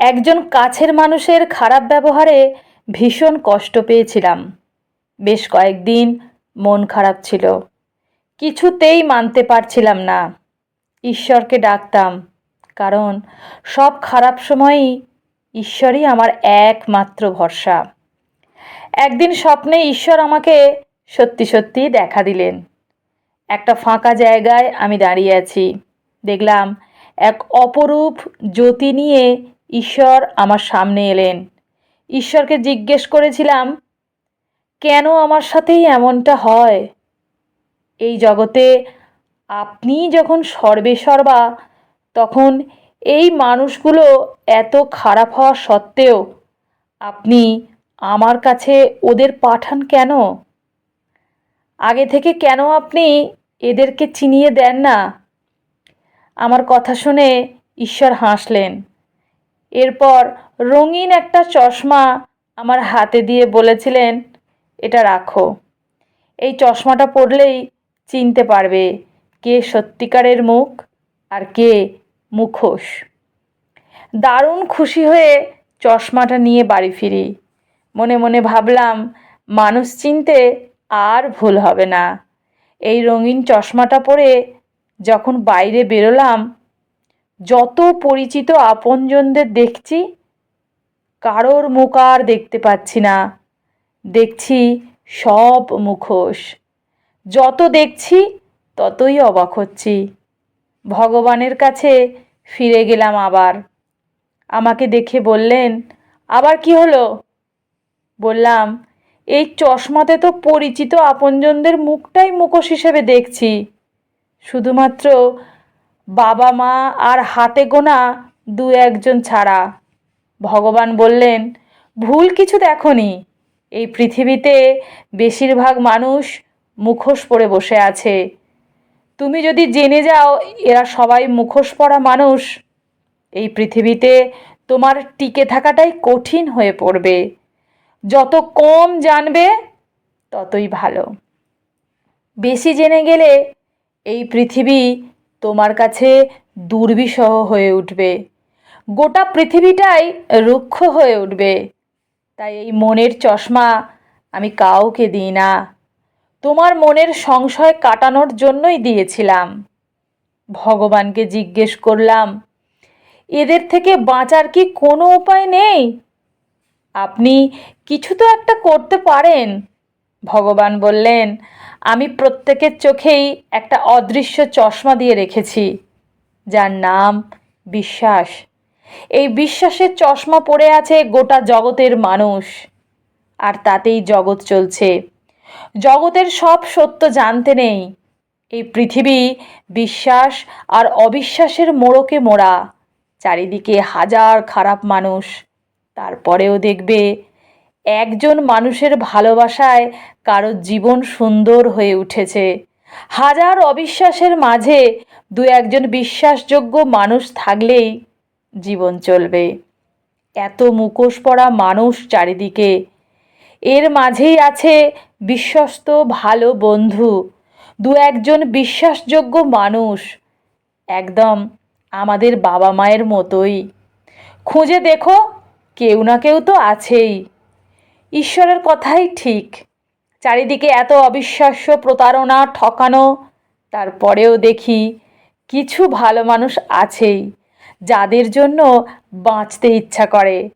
একজন কাছের মানুষের খারাপ ব্যবহারে ভীষণ কষ্ট পেয়েছিলাম। বেশ কয়েকদিন মন খারাপ ছিল। কিছুতেই মানতে পারছিলাম না। ঈশ্বরকে ডাকতাম, কারণ সব খারাপ সময়ই ঈশ্বরই আমার একমাত্র ভরসা। একদিন স্বপ্নে ঈশ্বর আমাকে সত্যি সত্যি দেখা দিলেন। একটা ফাঁকা জায়গায় আমি দাঁড়িয়ে আছি। দেখলাম এক অপরূপ জ্যোতি নিয়ে ঈশ্বর আমার সামনে এলেন। ঈশ্বরকে জিজ্ঞেস করেছিলাম, কেন আমার সাথেই এমনটা হয়? এই জগতে আপনি যখন সর্বে সর্বা তখন এই মানুষগুলো এত খারাপ হওয়া সত্ত্বেও আপনি আমার কাছে ওদের পাঠান কেন? আগে থেকে কেন আপনি এদেরকে চিনিয়ে দেন না? আমার কথা শুনে ঈশ্বর হাসলেন। এরপর রঙিন একটা চশমা আমার হাতে দিয়ে বলেছিলেন, এটা রাখো। এই চশমাটা পরলেই চিনতে পারবে কে সত্যিকারের মুখ আর কে মুখোশ। দারুণ খুশি হয়ে চশমাটা নিয়ে বাড়ি ফিরি। মনে মনে ভাবলাম, মানুষ চিনতে আর ভুল হবে না। এই রঙিন চশমাটা পরে যখন বাইরে বেরোলাম যত পরিচিত আপনজনদের দেখছি, কারোর মুখ আর দেখতে পাচ্ছি না। দেখছি সব মুখোশ। যত দেখছি, ততই অবাক হচ্ছি। ভগবানের কাছে ফিরে গেলাম আবার। আমাকে দেখে বললেন, আবার কি হলো? বললাম, এই চশমাতে তো পরিচিত আপনজনদের মুখটাই মুখোশ হিসেবে দেখছি। শুধুমাত্র বাবা মা আর হাতে গোনা দু একজন ছাড়া। ভগবান বললেন, ভুল কিছু দেখনি। এই পৃথিবীতে বেশিরভাগ মানুষ মুখোশ পরে বসে আছে। তুমি যদি জেনে যাও, এরা সবাই মুখোশ পরা মানুষ। এই পৃথিবীতে তোমার টিকে থাকাটাই কঠিন হয়ে পড়বে। যত কম জানবে, ততই ভালো। বেশি জেনে গেলে এই পৃথিবী তোমার কাছে দুর্বিষহ হয়ে উঠবে। গোটা পৃথিবীটাই রুক্ষ হয়ে উঠবে। তাই এই মনের চশমা আমি কাউকে দিই না। তোমার মনের সংশয় কাটানোর জন্যই দিয়েছিলাম। ভগবানকে জিজ্ঞেস করলাম, এদের থেকে বাঁচার কি কোনো উপায় নেই? আপনি কিছু তো একটা করতে পারেন। ভগবান বললেন আমি প্রত্যেকের চোখেই একটা অদৃশ্য চশমা দিয়ে রেখেছি, যার নাম বিশ্বাস। এই বিশ্বাসের চশমা পড়ে আছে গোটা জগতের মানুষ, আর তাতেই জগৎ চলছে। জগতের সব সত্য জানতে নেই। এই পৃথিবী বিশ্বাস আর অবিশ্বাসের মোড়কে মোড়া, চারিদিকে হাজার খারাপ মানুষ, তারপরেও দেখবে একজন মানুষের ভালোবাসায় কারও জীবন সুন্দর হয়ে উঠেছে। হাজার অবিশ্বাসের মাঝে দু একজন বিশ্বাসযোগ্য মানুষ থাকলেই জীবন চলবে। এত মুখোশ পড়া মানুষ চারিদিকে। এর মাঝেই আছে বিশ্বস্ত, ভালো বন্ধু, দু একজন বিশ্বাসযোগ্য মানুষ, একদম আমাদের বাবা মায়ের মতোই। খুঁজে দেখো, কেউ না কেউ তো আছেই। ঈশ্বরের কথাই ঠিক। চারিদিকে এত অবিশ্বাস্য প্রতারণা, ঠকানো, তারপরেও দেখি কিছু ভালো মানুষ আছেই, যাদের জন্য বাঁচতে ইচ্ছা করে,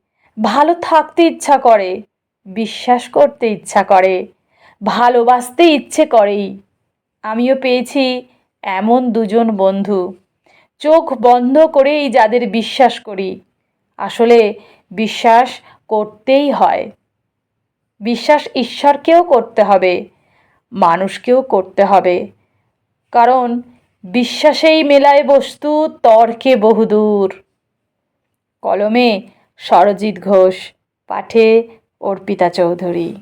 ভালো থাকতে ইচ্ছা করে, বিশ্বাস করতে ইচ্ছা করে, ভালোবাসতে ইচ্ছে করেই। আমিও পেয়েছি এমন দুজন বন্ধু। চোখ বন্ধ করেই যাদের বিশ্বাস করি। আসলে বিশ্বাস করতেই হয়। বিশ্বাস ঈশ্বরকেও করতে হবে, মানুষকেও করতে হবে। কারণ বিশ্বাসেই মেলায় বস্তু, তর্কে বহুদূর। কলমে সরজিৎ ঘোষ, পাঠে অর্পিতা চৌধুরী।